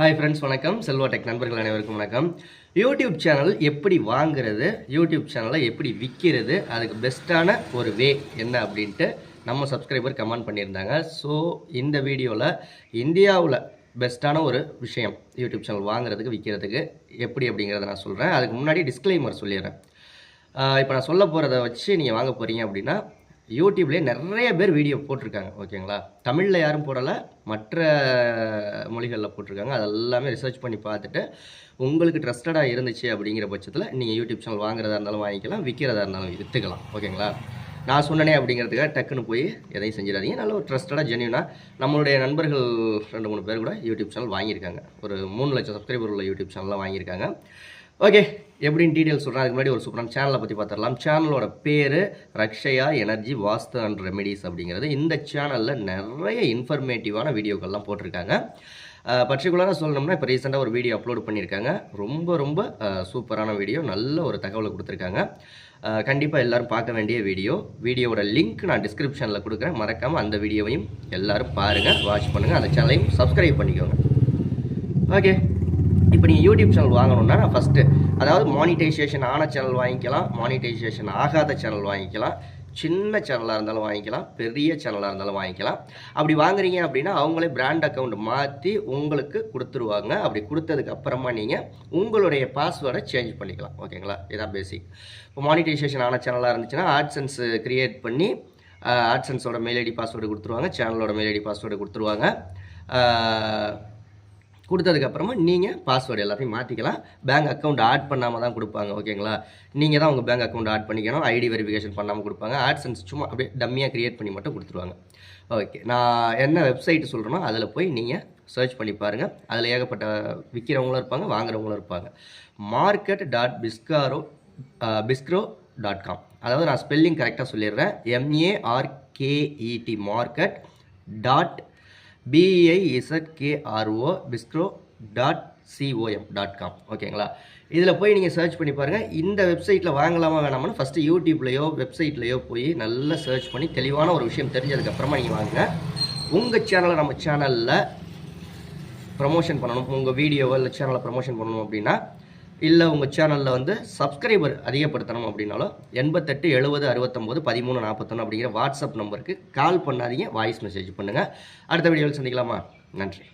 Hi friends வணக்கம். Selva tech நண்பர்கள் அனைவருக்கும் வணக்கம். யூடியூப் சேனல் எப்படி வாங்குறது யூடியூப் சேனலை எப்படி விற்கிறது அதுக்கு பெஸ்ட்டான ஒரு வே என்ன அப்படின்ட்டு நம்ம சப்ஸ்கிரைபர் கமெண்ட் பண்ணியிருந்தாங்க. ஸோ இந்த வீடியோவில் இந்தியாவில் பெஸ்ட்டான ஒரு விஷயம் யூடியூப் சேனல் வாங்குறதுக்கு விற்கிறதுக்கு எப்படி அப்படிங்கிறத நான் சொல்கிறேன் அதுக்கு முன்னாடி டிஸ்க்ளைமர் சொல்லிடுறேன். இப்போ நான் சொல்ல போகிறத வச்சு நீங்கள் வாங்க போகிறீங்க அப்படின்னா யூடியூப்லேயே நிறைய பேர் வீடியோ போட்டிருக்காங்க ஓகேங்களா? தமிழில் யாரும் போடலை மற்ற மொழிகளில் போட்டிருக்காங்க. அதெல்லாமே ரிசர்ச் பண்ணி பார்த்துட்டு உங்களுக்கு ட்ரஸ்டடாக இருந்துச்சு அப்படிங்கிற பட்சத்தில் நீங்கள் யூடியூப் சேனல் வாங்குறதா இருந்தாலும் வாங்கிக்கலாம் விற்கிறதா இருந்தாலும் விற்றுக்கலாம் ஓகேங்களா? நான் சொன்னனே அப்படிங்கிறதுக்காக டக்குன்னு போய் எதையும் செஞ்சிடாதீங்க. நல்ல ஒரு ட்ரஸ்டடாக ஜென்யூனாக நம்மளுடைய நண்பர்கள் ரெண்டு மூணு பேர் கூட யூடியூப் சேனல் வாங்கியிருக்காங்க. ஒரு மூணு லட்சம் சப்ஸ்கிரைபர் உள்ள யூடியூப் சேனல்லாம் வாங்கியிருக்காங்க. ஓகே எப்படின்னு டீட்டெயில் சொல்கிறேன் அதுக்கு முன்னாடி ஒரு சூப்பரான சேனலை பற்றி பார்த்துடலாம். சேனலோட பேர் Rakshaya energy vastu and remedies அப்படிங்கிறது. இந்த சேனலில் நிறைய இன்ஃபர்மேட்டிவான வீடியோக்கள்லாம் போட்டிருக்காங்க. பர்டிகுலராக சொல்லணும்னா இப்போ ரீசெண்டாக ஒரு வீடியோ அப்லோட் பண்ணியிருக்காங்க. ரொம்ப ரொம்ப சூப்பரான வீடியோ நல்ல ஒரு தகவலை கொடுத்துருக்காங்க. கண்டிப்பாக எல்லோரும் பார்க்க வேண்டிய வீடியோ வீடியோவோட லிங்க் நான் டிஸ்கிரிப்ஷனில் கொடுக்குறேன். மறக்காமல் அந்த வீடியோவையும் எல்லோரும் பாருங்கள் வாட்ச் பண்ணுங்கள் அந்த சேனலையும் சப்ஸ்கிரைப் பண்ணிக்கோங்க. ஓகே இப்போ நீங்கள் யூடியூப் சேனல் வாங்கணும்னா நான் ஃபஸ்ட்டு அதாவது மானிட்டைசேஷன் ஆன சேனல் வாங்கிக்கலாம் மானிட்டைசேஷன் ஆகாத சேனல் வாங்கிக்கலாம் சின்ன சேனலாக இருந்தாலும் வாங்கிக்கலாம் பெரிய சேனலாக இருந்தாலும் வாங்கிக்கலாம். அப்படி வாங்குறீங்க அப்படின்னா அவங்களே பிராண்ட் அக்கௌண்ட் மாற்றி உங்களுக்கு கொடுத்துருவாங்க. அப்படி கொடுத்ததுக்கு அப்புறமா நீங்கள் உங்களுடைய பாஸ்வேர்டை சேஞ்ச் பண்ணிக்கலாம். ஓகேங்களா இதான் பேசிக் இப்போ மானிட்டைசேஷன் ஆன சேனலாக இருந்துச்சுன்னா ஆட்சன்ஸ் க்ரியேட் பண்ணி ஆட்சன்ஸோட மெயில் ஐடி பாஸ்வேர்டு கொடுத்துருவாங்க சேனலோட மெயில் ஐடி பாஸ்வேர்டு கொடுத்துருவாங்க. கொடுத்ததுக்கப்புறமா நீங்கள் பாஸ்வேர்டு எல்லாத்தையும் மாற்றிக்கலாம் பேங்க் அக்கௌண்ட் ஆட் பண்ணாமல் தான் கொடுப்பாங்க ஓகேங்களா? நீங்கள் தான் உங்கள் பேங்க் அக்கௌண்ட் ஆட் பண்ணிக்கணும். ஐடி வெரிஃபிகேஷன் பண்ணாமல் கொடுப்பாங்க. ஆட்சன்ஸ் சும்மா அப்படியே டம்மியாக க்ரியேட் பண்ணி மட்டும் கொடுத்துருவாங்க. ஓகே நான் என்ன வெப்சைட் சொல்கிறேனோ அதில் போய் நீங்கள் சர்ச் பண்ணி பாருங்கள் அதில் ஏகப்பட்ட விற்கிறவங்களும் இருப்பாங்க வாங்குறவங்களும் இருப்பாங்க. Market dot Bizkro Bizkro dot com அதாவது நான் ஸ்பெல்லிங் கரெக்டாக சொல்லிடுறேன் M A R K E T market dot B I Z K R O Bizkro dot C O M dot com ஓகேங்களா இதில் போய் நீங்கள் சர்ச் பண்ணி பாருங்கள் இந்த வெப்சைட்டில் வாங்கலாமா வேணாமான்னு ஃபஸ்ட்டு யூடியூப்லேயோ வெப்சைட்லேயோ போய் நல்லா சர்ச் பண்ணி தெளிவான ஒரு விஷயம் தெரிஞ்சதுக்கப்புறமா நீங்கள் வாங்குங்க. உங்கள் சேனலை நம்ம சேனலில் ப்ரமோஷன் பண்ணணும். உங்கள் வீடியோவை இல்லை சேனலை ப்ரமோஷன் பண்ணணும் அப்படின்னா இல்லை உங்கள் சேனலில் வந்து சப்ஸ்கிரைபர் அதிகப்படுத்தணும் அப்படின்னாலும் எண்பத்தெட்டு எழுபது அறுபத்தொம்போது பதிமூணு நாற்பத்தொன்று அப்படிங்கிற வாட்ஸ்அப் நம்பருக்கு கால் பண்ணாதீங்க. வாய்ஸ் மெசேஜ் பண்ணுங்கள் அடுத்த வீடியோவில் சந்திக்கலாமா? நன்றி.